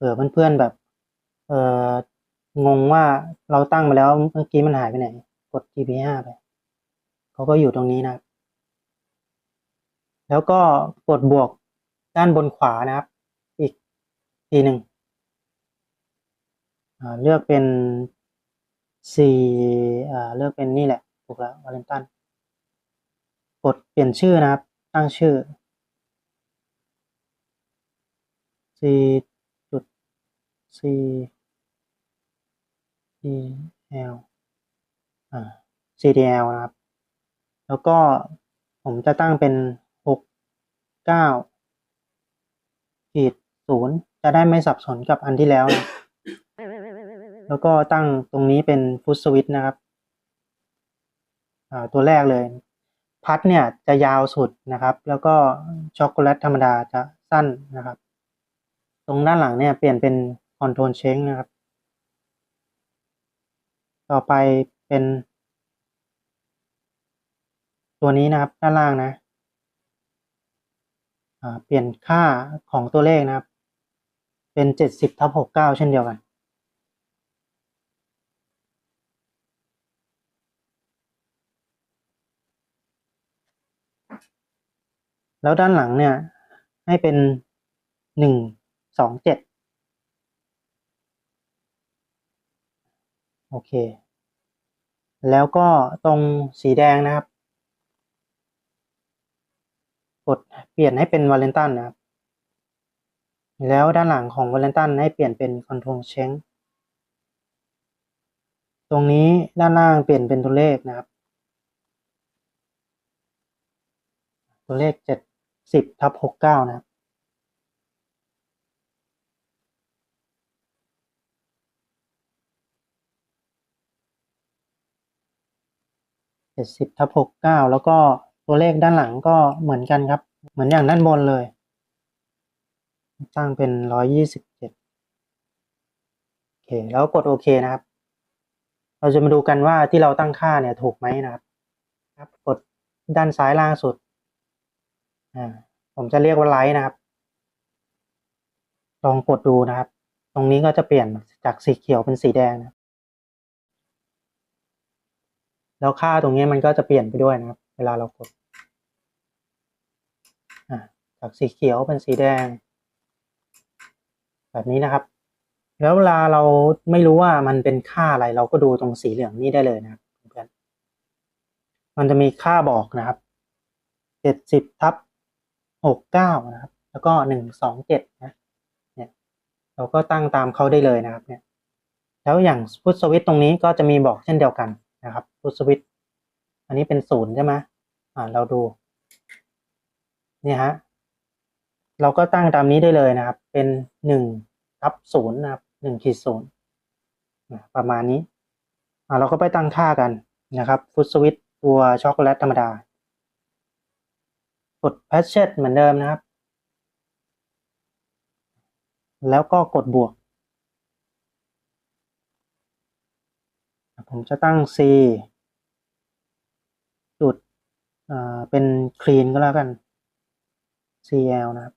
ผื่อเพื่อนๆแบบ เอองงว่าเราตั้งมาแล้วเมื่อกี้มันหายไปไหน กด GP5 ไปเขาก็อยู่ตรงนี้นะครับ แล้วก็กดบวกด้านบนขวานะครับ อีกทีหนึ่งเลือกเป็น C อ่เลือกเป็นนี่แหละถูกแล้ววาเลนตันกดเปลี่ยนชื่อนะครับ ตั้งชื่อ C C D L อ่า CDL นะครับ แล้วก็ผมจะตั้งเป็นหกเก้าขีดศูนย์จะได้ไม่สับสนกับอันที่แล้วนะแล้วก็ตั้งตรงนี้เป็นฟุตสวิตนะครับอ่าตัวแรกเลย พัดเนี่ยจะยาวสุดนะครับ แล้วก็ช็อกโกแลตธรรมดาจะสั้นนะครับ ตรงด้านหลังเนี่ยเปลี่ยนเป็น คอนโทรลเชงนะครับ ต่อไปเป็น ตัวนี้นะครับด้านล่างนะเปลี่ยนค่าของตัวเลขนะครับ เป็นเจ็ดสิบทับหกเก้าเช่นเดียวกัน แล้วด้านหลังเนี่ย ให้เป็นหนึ่งสองเจ็ด โอเค แล้วก็ตรงสีแดงนะครับ กดเปลี่ยนให้เป็นวาเลนตันนะครับ แล้วด้านหลังของวาเลนตันให้เปลี่ยนเป็นคอนโทรลเชงตรงนี้ด้านล่างเปลี่ยนเป็นตัวเลขนะครับ ตัวเลขเจ็ดสิบทับหกเก้านะครับ เจ็ดสิบทับหกเก้าแล้วก็ตัวเลขด้านหลังก็เหมือนกันครับ เหมือนอย่างด้านบนเลย ตั้งเป็นร้อยยี่สิบเจ็ดโอเค แล้วกดโอเคนะครับ เราจะมาดูกันว่าที่เราตั้งค่าเนี่ยถูกไหมนะครับครับ กดด้านซ้ายล่างสุดอ่าผมจะเรียกว่าไลท์นะครับ ลองกดดูนะครับ ตรงนี้ก็จะเปลี่ยนจากสีเขียวเป็นสีแดงนะครับ แล้วค่าตรงนี้มันก็จะเปลี่ยนไปด้วยนะครับ เวลาเรากดจากสีเขียวเป็นสีแดง แบบนี้นะครับ แล้วเวลาเราไม่รู้ว่ามันเป็นค่าอะไร เราก็ดูตรงสีเหลืองนี่ได้เลยนะครับเพื่อนมันจะมีค่าบอกนะครับเจ็ดสิบทับหกเก้านะครับ แล้วก็หนึ่งสองเจ็ดนะเนี่ยเราก็ตั้งตามเขาได้เลยนะครับเนี่ยแล้วอย่างพุทสวิตตรงนี้ก็จะมีบอกเช่นเดียวกันนะครับ พุทสวิตอันนี้เป็นศูนย์ใช่ไหมอ่าเราดูเนี่ยฮะเราก็ตั้งตามนี้ได้เลยนะครับ เป็นหนึ่งทับศูนย์นะครับหนึ่งขีดศูนย์ประมาณนี้อ่าเราก็ไปตั้งค่ากันนะครับฟุตสวิตตัวช็อกโกแลตธรรมดากด p a t c h e t เหมือนเดิมนะครับ แล้วก็กดบวก ผมจะตั้ง c เป็นคลีนก็แล้วกัน CL นะครับ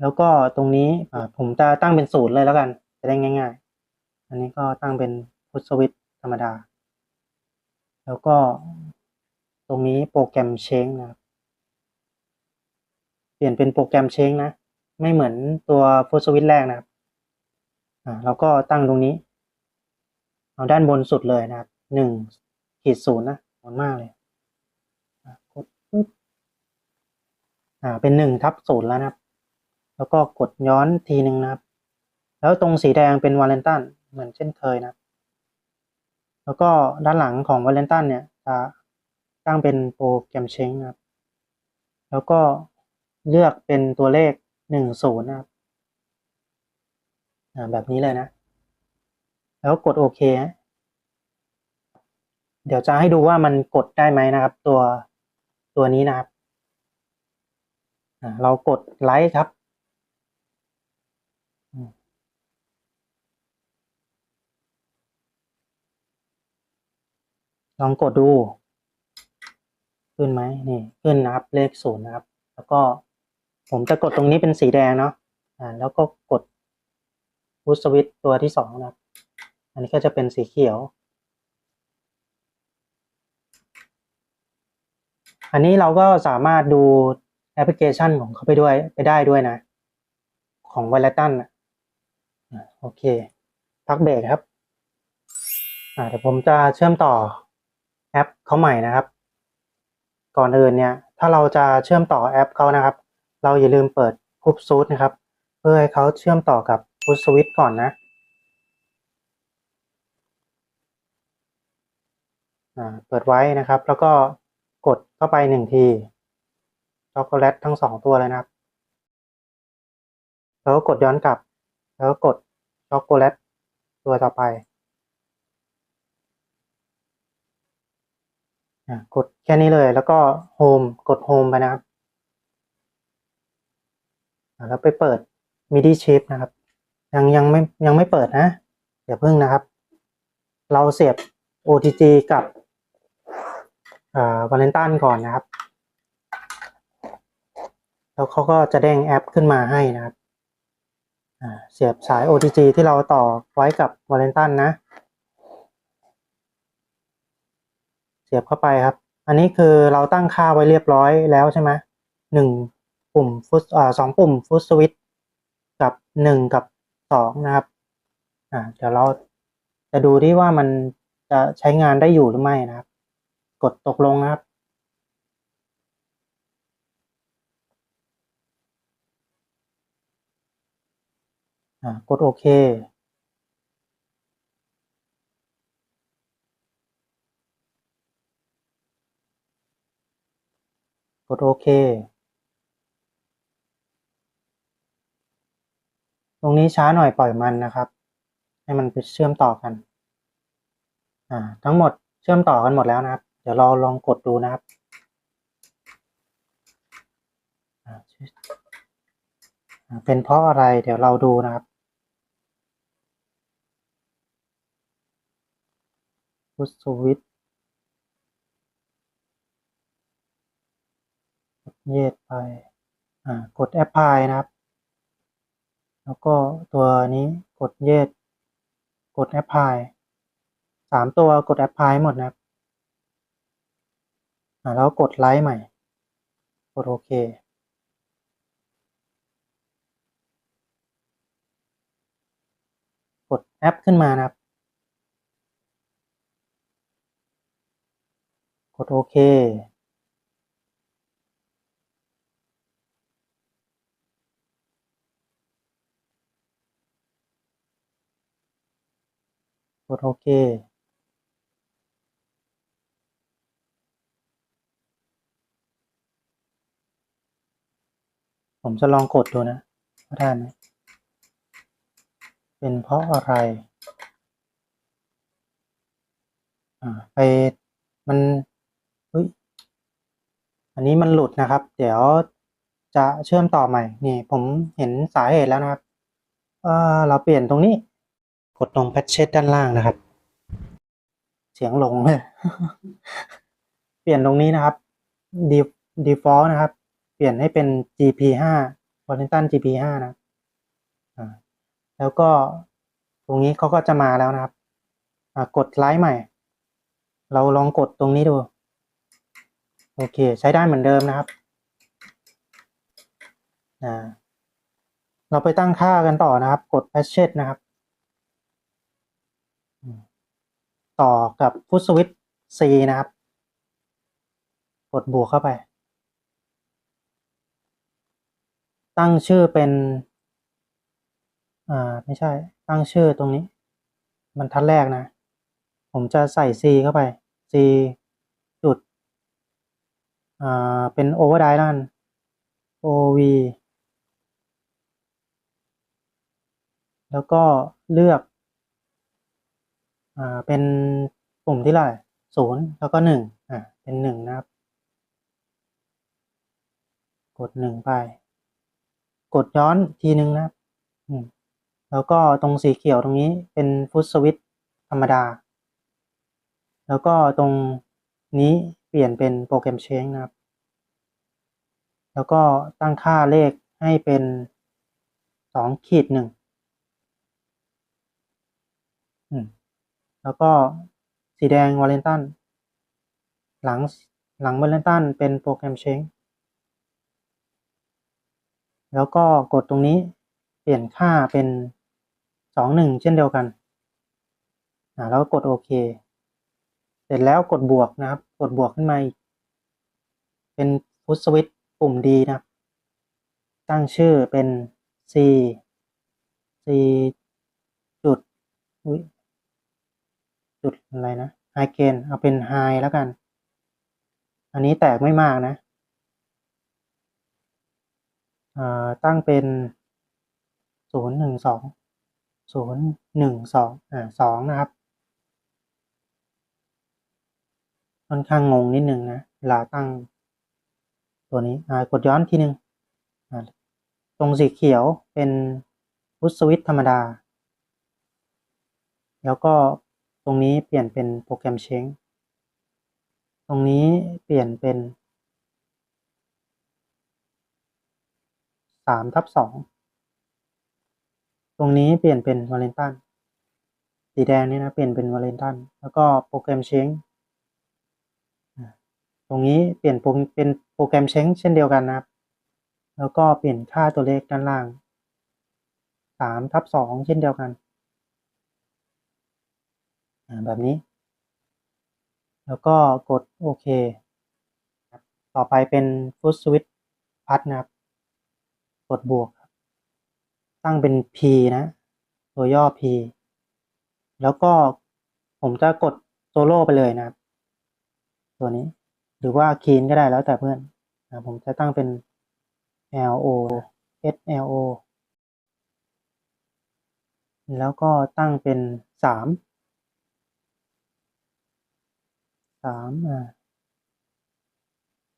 แล้วก็ตรงนี้ผมจะตั้งเป็นศูนย์เลยแล้วกัน จะได้ง่าย ๆ อันนี้ก็ตั้งเป็นพุทสวิตธรรมดา แล้วก็ตรงนี้โปรแกรมเชงนะครับ เปลี่ยนเป็นโปรแกรมเชงนะ ไม่เหมือนตัวฟุตสวิตแรกนะครับเราก็ตั้งตรงนี้ เอาด้านบนสุดเลยนะครับหนึ่งขีดศูนย์นะมันมากเลยกดปึ๊บ อ่าเป็นหนึ่งทับศูนย์แล้วนะครับ แล้วก็กดย้อนทีหนึ่งนะครับ แล้วตรงสีแดงเป็นวาเลนตันเหมือนเช่นเคยนะแล้วก็ด้านหลังของวาเลนตันเนี่ยจะตั้งเป็นโปรแกรมเชงนะครับ แล้วก็เลือกเป็นตัวเลขหนึ่งศูนย์นะครับอ่าแบบนี้เลยนะ แล้วกดโอเค เดี๋ยวจะให้ดูว่ามันกดได้ไหมนะครับ ตัวตัวนี้นะครับ เรากดไลค์ครับ ลองกดดู ขึ้นไหมนี่ขึ้นนะครับเลขศูนย์นะครับ แล้วก็ผมจะกดตรงนี้เป็นสีแดงเนาะอ่าแล้วก็กดฟุตสวิตตัวที่สองนะครับ อันนี้ก็จะเป็นสีเขียว อันนี้เราก็สามารถดู แอปพลิเคชันของเขาไปด้วยไปได้ด้วยนะ ของ v ว l ตันอะโอเค พักเบรกครับอ่าเดี๋ยวผมจะเชื่อมต่อแอปเขาใหม่นะครับ ก่อนอื่นเนี่ย ถ้าเราจะเชื่อมต่อแอปเขานะครับ เราอย่าลืมเปิดคูปซูทนะครับ เพื่อให้เขาเชื่อมต่อกับฟุตสวิตก่อนนะอ่าเปิดไว้นะครับ แล้วก็กดเข้าไปหนึ่งที ช็อกโกแลตทั้งสองตัวเลยนะครับ แล้วก็กดย้อนกลับ แล้วก็กดช็อกโกแลตตัวต่อไปกดแค่นี้เลย แล้วก็โฮมกดโฮมไปนะครับ แล้วไปเปิด MIDI chip นะครับ ยังยังไม่ยังไม่เปิดนะอย่าเพิ่งนะครับ เราเสียบ OTG กับวาเลนตันก่อนนะครับ แล้วเขาก็จะเด้งแอปขึ้นมาให้นะครับเสียบสาย OTG ที่เราต่อไว้กับวาเลนตันนะ เสียบเข้าไปครับ อันนี้คือเราตั้งค่าไว้เรียบร้อยแล้วใช่ไหมหนึ่งปุ่มฟุตอ่สองปุ่มฟุตสวิตกับหนึ่งกับสองนะครับอ่าเดี๋ยวเราจะดูที่ว่ามันจะใช้งานได้อยู่หรือไม่นะครับ กดตกลงนะครับ กดโอเค กดโอเค ตรงนี้ช้าหน่อยปล่อยมันนะครับ ให้มันไปเชื่อมต่อกัน อ่า ทั้งหมดเชื่อมต่อกันหมดแล้วนะครับ เดี๋ยวเราลองกดดูนะครับอ่าเป็นเพราะอะไรเดี๋ยวเราดูนะครับ พุทสวิตกดเยดไป อ่า กดแอปพลายนะครับ แล้วก็ตัวนี้กดเยดกดแอปพลายสามตัวกดแอปพลายหมดนะครับ อ่า แล้วกดไลค์ใหม่ กดโอเคกดแอปขึ้นมานะครับ กดโอเค กดโอเค ผมจะลองกดดูนะว่าได้ไหมเป็นเพราะอะไรอ่าไปมัน เฮ้ย อันนี้มันหลุดนะครับ เดี๋ยวจะเชื่อมต่อใหม่ นี่ผมเห็นสาเหตุแล้วนะครับ เออเราเปลี่ยนตรงนี้ กดตรงแพทเชตด้านล่างนะครับ เสียงหลงเลย เปลี่ยนตรงนี้นะครับ default นะครับ เปลี่ยนให้เป็น GP5 Wellington GP5 นะแล้วก็ตรงนี้เขาก็จะมาแล้วนะครับ กดไลค์ใหม่ เราลองกดตรงนี้ดู โอเค ใช้ได้เหมือนเดิมนะครับอ่าเราไปตั้งค่ากันต่อนะครับ กด patchet นะครับ ต่อกับ foot switch C นะครับ กดบวกเข้าไป ตั้งชื่อเป็น อ่า ไม่ใช่ ตั้งชื่อตรงนี้ บรรทัดแรกนะ ผมจะใส่ C เข้าไป c อ่าเป็น overdrive นั่น OV แล้วก็เลือกอ่าเป็นปุ่มที่ไรศูนย์แล้วก็หนึ่งอ่าเป็นหนึ่งนะครับ กดหนึ่งไป กดย้อนทีนึงนะครับอืมแล้วก็ตรงสีเขียวตรงนี้เป็นฟุตสวิตธรรมดา แล้วก็ตรงนี้ ลี่ยนเป็นโปรแกรมเชงนะครับ แล้วก็ตั้งค่าเลขให้เป็นสองขีดหนึ่งแล้วก็สีแดงวาเลนตันหลังหลังวาเลนตันเป็นโปรแกรมเชงแล้วก็กดตรงนี้เปลี่ยนค่าเป็นสองหนึ่งเช่นเดียวกัน แล้วก็กดโอเค เสร็จแล้วกดบวกนะครับ กดบวกขึ้นมาอีก เป็นฟุตสวิตปุ่มดีนะครับ ตั้งชื่อเป็น C C จุดจุดอะไรนะ High Gain เอาเป็น High แล้วกัน อันนี้แตกไม่มากนะอ่าตั้งเป็นศูนย์หนึ่งสองศูนย์หนึ่งสองอ่าสองนะครับ ค่อนข้างงงนิดนึงนะเวลาตั้ง ตัวนี้กดย้อนทีหนึ่งตรงสีเขียวเป็นพุทสวิตธรรมดา แล้วก็ตรงนี้เปลี่ยนเป็นโปรแกรมเชงตรงนี้เปลี่ยนเป็นสามทับสองตรงนี้เปลี่ยนเป็นวาเลนตันสีแดงนี่นะเปลี่ยนเป็นวาเลนตันแล้วก็โปรแกรมเชง ตรงนี้เปลี่ยนโปรเป็นโปรแกรมเชงเช่นเดียวกันนะครับ แล้วก็เปลี่ยนค่าตัวเลขด้านล่างสามทับสองเช่นเดียวกันแบบนี้ แล้วก็กดโอเค ต่อไปเป็นฟุตสวิตพัดนะครับ กดบวก ตั้งเป็น P นะ ตัวย่อ P แล้วก็ผมจะกดโซโล่ไปเลยนะครับ ตัวนี้ หรือว่าคีนก็ได้แล้วแต่เพื่อนนะผมจะตั้งเป็น LO SLO แล้วก็ตั้งเป็นสามสามอ่า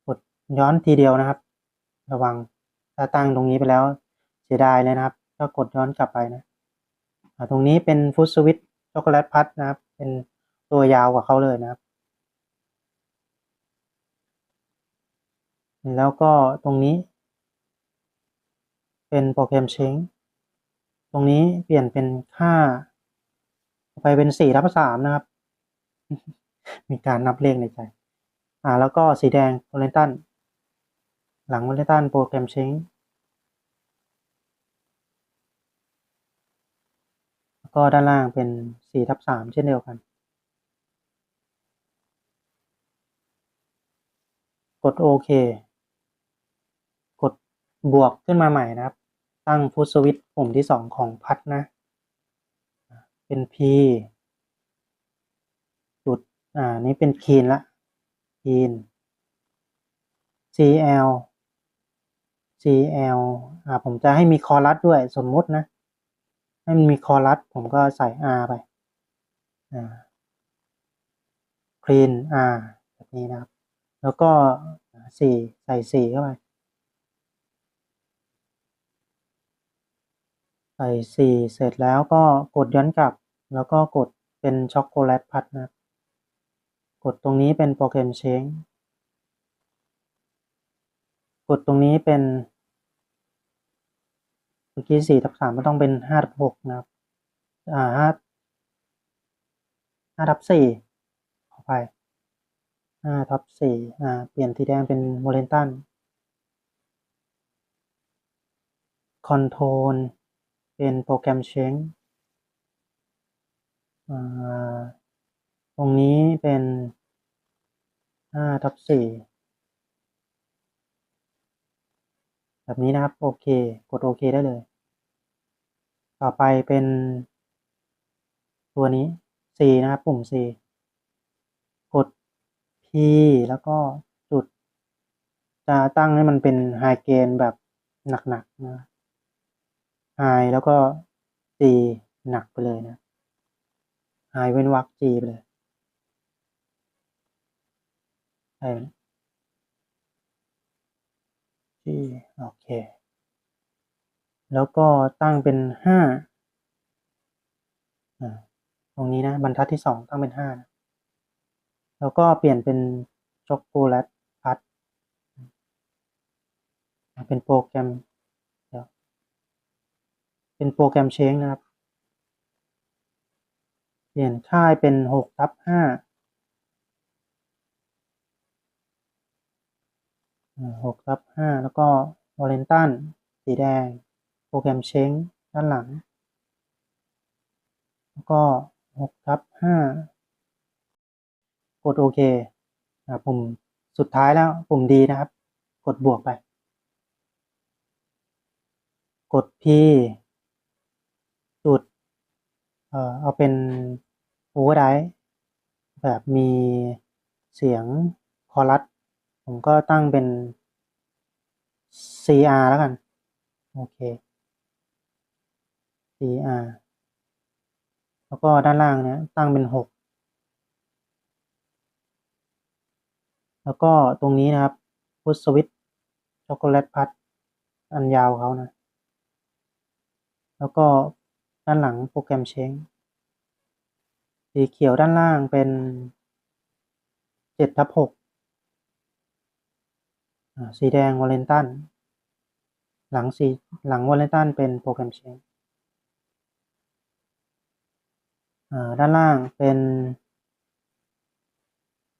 กดย้อนทีเดียวนะครับ ระวังถ้าตั้งตรงนี้ไปแล้วเสียดายเลยนะครับ ก็กดย้อนกลับไปนะตรงนี้เป็นฟุตสวิตช็อกโกแลตพัดนะครับ เป็นตัวยาวกว่าเขาเลยนะครับ แล้วก็ตรงนี้ เป็นโปรแกรมเชงตรงนี้เปลี่ยนเป็นค่า ไปเป็นสี่ทับสามนะครับ มีการนับเลขในใจ อ่า แล้วก็สีแดงวอลเลนตันหลังวอลเลนตันโปรแกรมเชงแล้วก็ด้านล่างเป็นสี่ทับสามเช่นเดียวกัน กดโอเค บวกขึ้นมาใหม่นะครับ ตั้งฟุตสวิตปุ่มที่สองของพัดนะ เป็น P จุด อ่า นี้เป็นคีนละคีน CL CL อ่า ผมจะให้มีคอรัสด้วยสมมุตินะ ให้มันมีคอรัส ผมก็ใส่ R ไป อ่าคลีน R แบบนี้นะครับ แล้วก็สี่ใส่สี่เข้าไป ส่สี่เสร็จแล้วก็กดย้อนกลับ แล้วก็กดเป็นช็อกโกแลตพัดนะครับกดตรงนี้เป็นโปรแกรมเชงกดตรงนี้เป็นเมื่อกี้สี่ทับสามก็ต้องเป็นห้าทับหกนะครับ อ่าห้าห้าทับสี่ขอไปห้าทับสี่อ่า เปลี่ยนสีแดงเป็นโมเลนตันคอนโทรล เป็นโปรแกรมเชงอ่าตรงนี้เป็นห้าทับสี่แบบนี้นะครับ โอเค กดโอเคได้เลย ต่อไปเป็น ตัวนี้ C นะครับ ปุ่ม C กด P แล้วก็จุด จะตั้งให้มันเป็นไฮเกนแบบหนักๆนะ ไฮแล้วก็ G หนักไปเลยนะไฮเว้นวรรค G ไปเลยใช่ไหม G โอเค แล้วก็ตั้งเป็นห้าตรงนี้นะ บรรทัดที่สองตั้งเป็นห้าแล้วก็เปลี่ยนเป็นช็อกโกแลตพัดเป็นโปรแกรม เป็นโปรแกรมเชงนะครับ P ลี่ยนค่ายเป็นหกทับห้าหกทับห้าแล้วก็วอลเลนตันสีแดง โปรแกรมเช้งด้านหลัง แล้วก็หกทับห้ากดโอเคอ่าปุ่มสุดท้ายแล้วปุ่มดีนะครับ กดบวกไป กด P เอ่อเอาเป็นโอเวอร์ไดแบบมีเสียงคอรัส ผมก็ตั้งเป็น CR แล้วกัน โอเค CR แล้วก็ด้านล่างเนี้ยตั้งเป็นหกแล้วก็ตรงนี้นะครับพุทสวิตช็อกโกแลตพัดอันยาวเขานะ แล้วก็ ด้านหลังโปรแกรมเช้งสีเขียวด้านล่างเป็นเจ็ดทับหกสีแดงวอลเลนตันหลังสีหลังวอลเลนตันเป็นโปรแกรมเช้งด้านล่างเป็น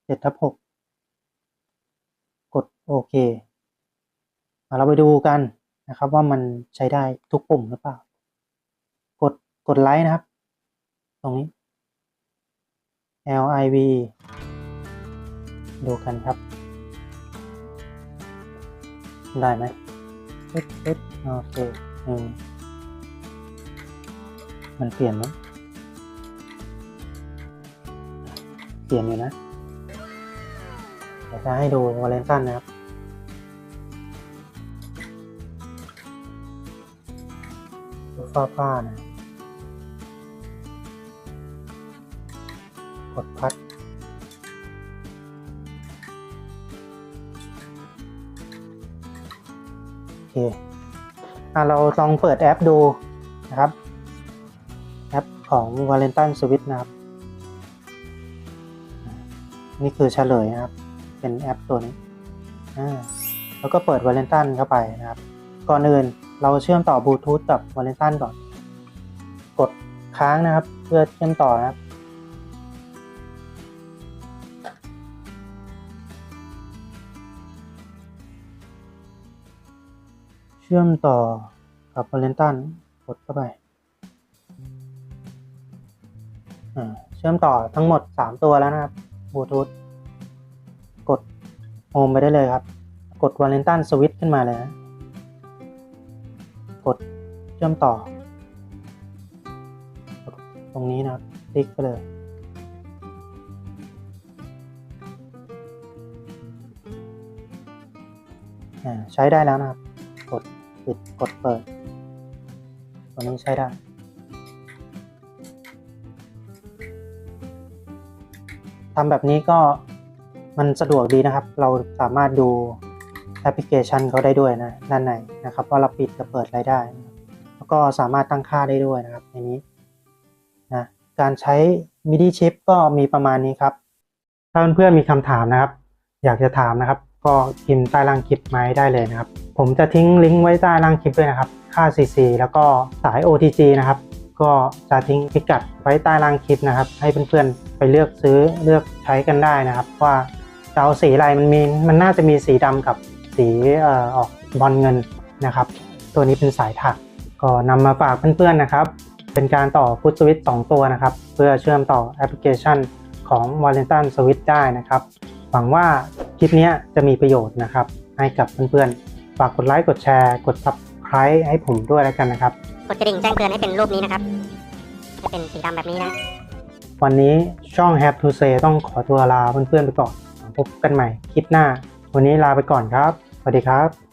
เจ็ดทับหกกดโอเคเราไปดูกันนะครับว่ามันใช้ได้ทุกปุ่มหรือเปล่า กดไลค์นะครับ ตรงนี้ L I V ดูกันครับ ได้ไหมเอ๊ะเอ๊ะโอเคอืมมันเปลี่ยนไหมเปลี่ยนอยู่นะเดี๋ยวจะให้ดูวอลเลนตันนะครับฟ้าฟ้านะ กดพัด โอเคอะเราลองเปิดแอปดูนะครับ แอปของ Valentine Switch นะครับ นี่คือเฉลยนะครับ เป็นแอปตัวนี้แล้วก็เปิด Valentine เข้าไปนะครับ ก่อนอื่นเราเชื่อมต่อบลูทูธกับ Valentine ก่อน กดค้างนะครับ เพื่อเชื่อมต่อนะครับ ชื่อมต่อกับ Valentine กดเข้าไปอ่าเชื่อมต่อทั้งหมด 3 ตัวแล้วนะครับบลูทูธกดโฮมไปได้เลยครับ กด Valentine Switch ขึ้นมาเลยนะกดเชื่อมต่อกดตรงนี้นะครับคลิกไปเลยอ่าใช้ได้แล้วนะครับ ปิดกดเปิด ตัวนี้ใช้ได้ ทำแบบนี้ก็มันสะดวกดีนะครับ เราสามารถดูแอปพลิเคชันเขาได้ด้วยนะด้านในนะครับ ว่าเราปิดกับเปิดอะไรได้ แล้วก็สามารถตั้งค่าได้ด้วยนะครับในนี้นะการใช้ MIDI chip ก็มีประมาณนี้ครับ ถ้าเพื่อนๆมีคำถามนะครับ อยากจะถามนะครับ ก็พิมพ์ใต้ล่างคลิปมาให้ได้เลยนะครับ ผมจะทิ้งลิงก์ไว้ใต้ล่างคลิปด้วยนะครับ ค่า CC แล้วก็สาย OTG นะครับ ก็จะทิ้งพิกัดไว้ใต้ล่างคลิปนะครับ ให้เพื่อนๆไปเลือกซื้อเลือกใช้กันได้นะครับ ว่าจะเอาสีอะไรมันมีมันน่าจะมีสีดำกับสีเอ่อออกบอลเงินนะครับ ตัวนี้เป็นสายถักก็นำมาฝากเพื่อนๆนะครับ เป็นการต่อฟุตสวิตสองตัวนะครับ เพื่อเชื่อมต่อแอปพลิเคชันของ Valentine Switch ได้นะครับ หวังว่า คลิปนี้จะมีประโยชน์นะครับ ให้กับเพื่อนๆ ฝากกดไลค์ กดแชร์ กด Subscribe ให้ผมด้วยแล้วกันนะครับ กดกระดิ่งแจ้งเตือนให้เป็นรูปนี้นะครับจะเป็นสีดำแบบนี้นะ วันนี้ช่อง Have to Say ต้องขอตัวลาเพื่อนๆไปก่อน พบกันใหม่คลิปหน้า วันนี้ลาไปก่อนครับ สวัสดีครับ